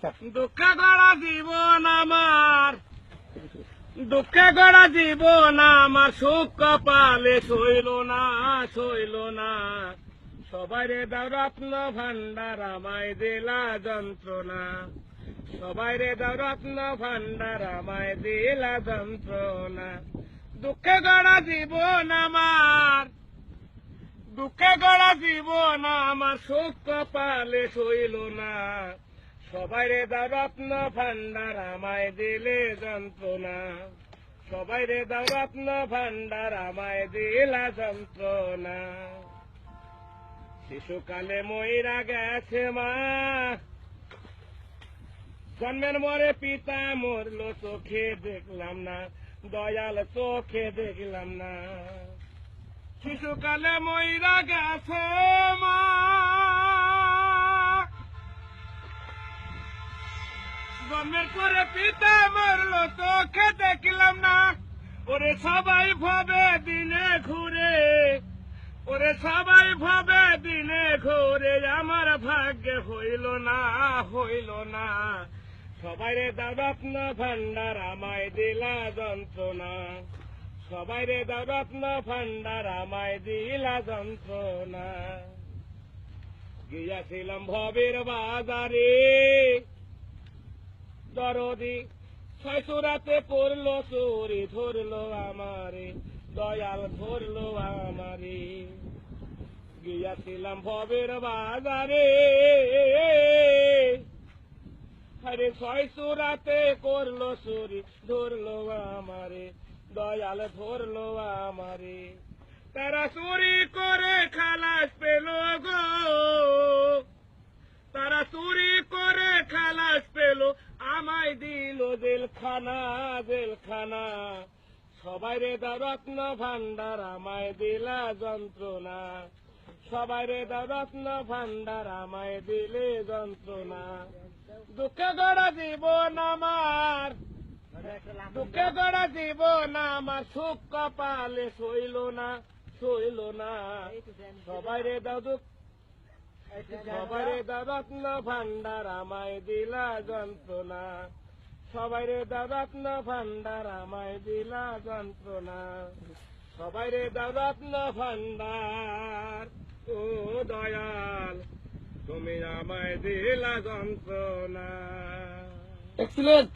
Start দুঃখে গড়া জীবন আমার, দুঃখে গড়া জীবন আমার, সুখ কপালে সইল না সইল না। সবাই রে দাও রত্ন ভান্ডার আমায় দিলা যন্ত্রণা। সবাই রে দাও রত্ন ভান্ডার আমায় দিলা যন্ত্রণা। দুঃখে গড়া জীবন আমার, দুঃখে গড়া জীবন আমার, সুখ কপালে সইল না। সবাই রে দাও রত্ন ভান্ডার, আমায় দিলে যন্ত্রণা। সবাই রে দাও রত্ন ভান্ডার, আমায় দিলা যন্ত্রণা। শিশুকালে ময়রা গেছে মা। জন্মের মরে পিতা মরলো, চোখে দেখলাম না। দয়াল চোখে দেখলাম না। শিশুকালে ময়রা গেছে মা। জন্মের পরে পিতা মরলো চোখে দেখলাম না। ওরে সবাই ভাবে দিনে ঘুরে, ওরে সবাই ভাবে দিনে ঘুরে, আমার ভাগ্যে হইল না হইল না। সবাই রে দারত্ন ভান্ডার আমায় দিলা যন্ত্রণা। সবাই রে দারত্ন ভান্ডার আমায় দিলা যন্ত্রণা। গিয়াছিলাম ভবের বাজারে দরদি ছয়সুরাতে পড়ল চোরি, ধরলো আমারে, দয়াল ধরলো আমারে। গিয়াছিলাম ভবের বাজারে। আরে ছয়সুরাতে করল চুরি, ধরলো আমারে, দয়াল ধরলো আমারে। তারা চুরি করে খালাস পেল গো তারা চুরি করে খালাস পেল দিল জেলখানা জেলখানা। সবাই রে রত্ন ভান্ডার আমায় দিলা যন্ত্রণা। সবাই রে রত্ন ভান্ডার আমায় দিলে যন্ত্রণা। দুঃখে গড়া জীবন আমার, দুঃখে গড়া জীবন আমার, সুখ কপালে সইল না সইল না। সবাই রে সবাই রে রত্ন ভান্ডার আমায় দিলা যন্ত্রণা। সবাই রে দাদাত্ন ভান্ডার আমায় দিলা যন্ত্রণা। সবাই রে দাদাত্ন ভান্ডার, ও দয়াল, তুমি আমায় দিলা যন্ত্রণা। এক্সিলেন্ট